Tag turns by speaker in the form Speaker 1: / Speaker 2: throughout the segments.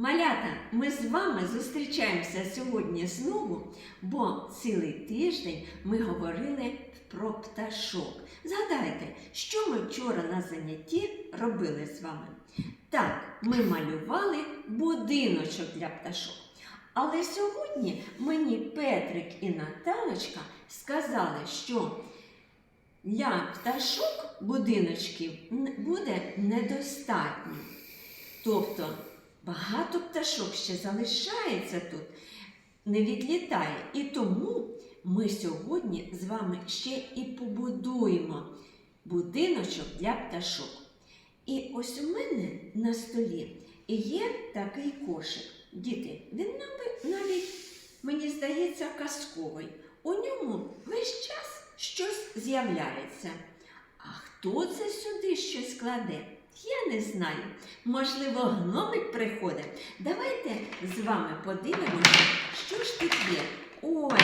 Speaker 1: Малята, ми з вами зустрічаємося сьогодні знову, бо цілий тиждень ми говорили про пташок. Згадайте, що ми вчора на занятті робили з вами? Так, ми малювали будиночок для пташок. Але сьогодні мені Петрик і Наталочка сказали, що для пташок будиночків буде недостатньо. Тобто багато пташок ще залишається тут, не відлітає. І тому ми сьогодні з вами ще і побудуємо будиночок для пташок. І ось у мене на столі є такий кошик. Діти, він навіть, мені здається, казковий. У ньому весь час щось з'являється. А хто це сюди щось кладе? Я не знаю. Можливо, гномик приходить. Давайте з вами подивимося, що ж тут є. Ой,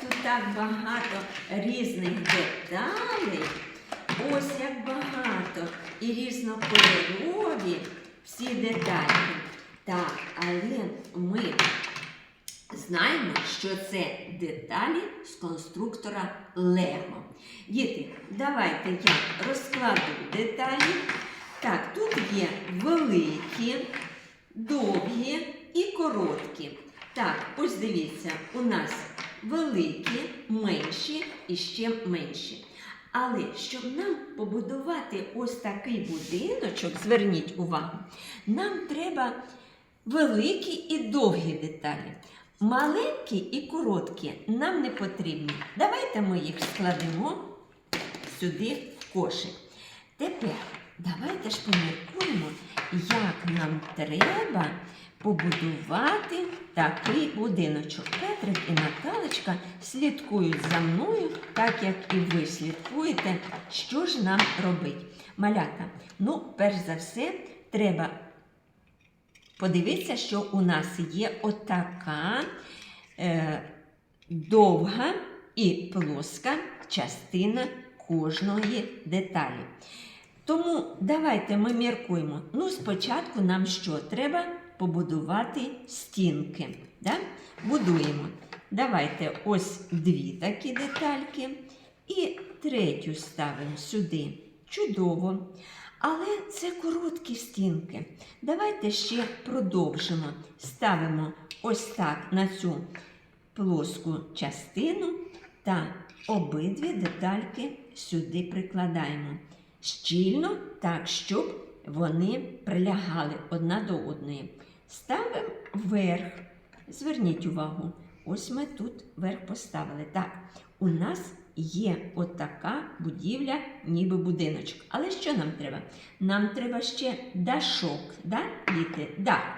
Speaker 1: тут так багато різних деталей. Ось як багато і різнокольорові всі деталі. Так, але ми знаємо, що це деталі з конструктора Лего. Діти, давайте я розкладу деталі. Так, тут є великі, довгі і короткі. Так, ось дивіться, у нас великі, менші і ще менші. Але щоб нам побудувати ось такий будиночок, зверніть увагу, нам треба великі і довгі деталі. Маленькі і короткі нам не потрібні. Давайте ми їх складемо сюди в кошик. Тепер давайте ж поміркуємо, як нам треба побудувати такий будиночок. Петрик і Наталочка слідкують за мною, так як і ви слідкуєте, що ж нам робить. Малята, ну, перш за все, треба подивитися, що у нас є отака е, довга і плоска частина кожної деталі. Тому давайте ми міркуємо. Ну, спочатку нам що? Треба побудувати стінки. Да? Будуємо. Давайте ось дві такі детальки. І третю ставимо сюди. Чудово. Але це короткі стінки. Давайте ще продовжимо. Ставимо ось так на цю плоску частину та обидві детальки сюди прикладаємо. Щільно, так, щоб вони прилягали одна до одної. Ставимо вверх. Зверніть увагу, ось ми тут вверх поставили. Так, у нас є отака будівля, ніби будиночок. Але що нам треба? Нам треба ще дашок. Да, діти? Да.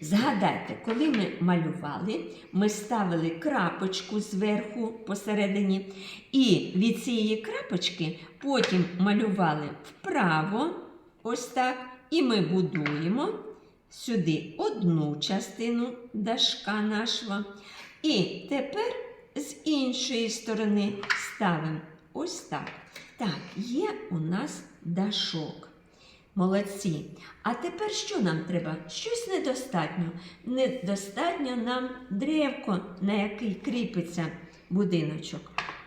Speaker 1: Згадайте, коли ми малювали, ми ставили крапочку зверху посередині, і від цієї крапочки потім малювали вправо, ось так, і ми будуємо сюди одну частину дашка нашого. І тепер з іншої сторони ставимо ось так. Так, є у нас дашок. Молодці. А тепер що нам треба? Щось недостатньо. Недостатньо нам древко, на який кріпиться будиночок.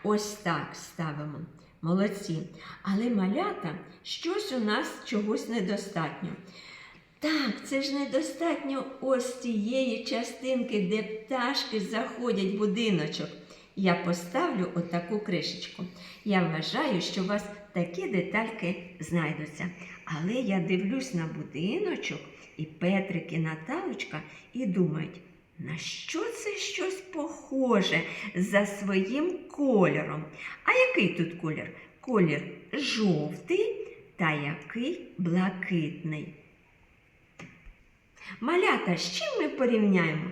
Speaker 1: Ось так ставимо. Молодці. Але малята, щось у нас чогось недостатньо. Так, це ж недостатньо ось цієї частинки, де пташки заходять в будиночок. Я поставлю отаку кришечку. Я вважаю, що у вас такі детальки знайдуться. Але я дивлюсь на будиночок і Петрик, і Наталочка і думають, на що це щось похоже за своїм кольором? А який тут колір? Колір жовтий та який блакитний. Малята, з чим ми порівняємо?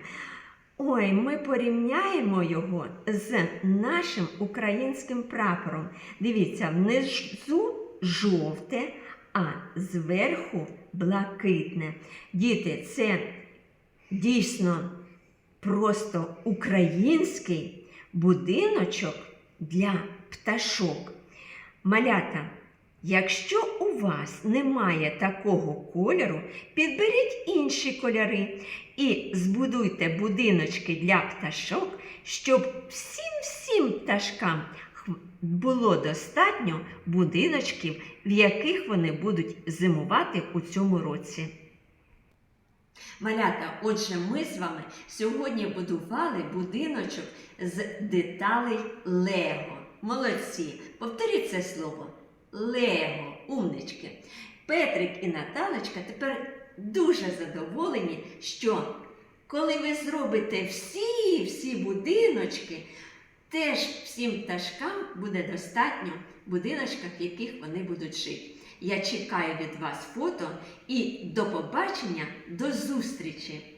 Speaker 1: Ой, ми порівняємо його з нашим українським прапором. Дивіться, внизу жовте, а зверху блакитне. Діти, це дійсно просто український будиночок для пташок. Малята, Якщо у вас немає такого кольору, підберіть інші кольори і збудуйте будиночки для пташок, щоб всім-всім пташкам було достатньо будиночків, в яких вони будуть зимувати у цьому році. Малята, отже, ми з вами сьогодні будували будиночок з деталей Лего. Молодці! Повторіть це слово. Лего, умнички. Петрик і Наталочка тепер дуже задоволені, що коли ви зробите всі всі будиночки, теж всім пташкам буде достатньо будиночків, в яких вони будуть жити. Я чекаю від вас фото і до побачення, до зустрічі!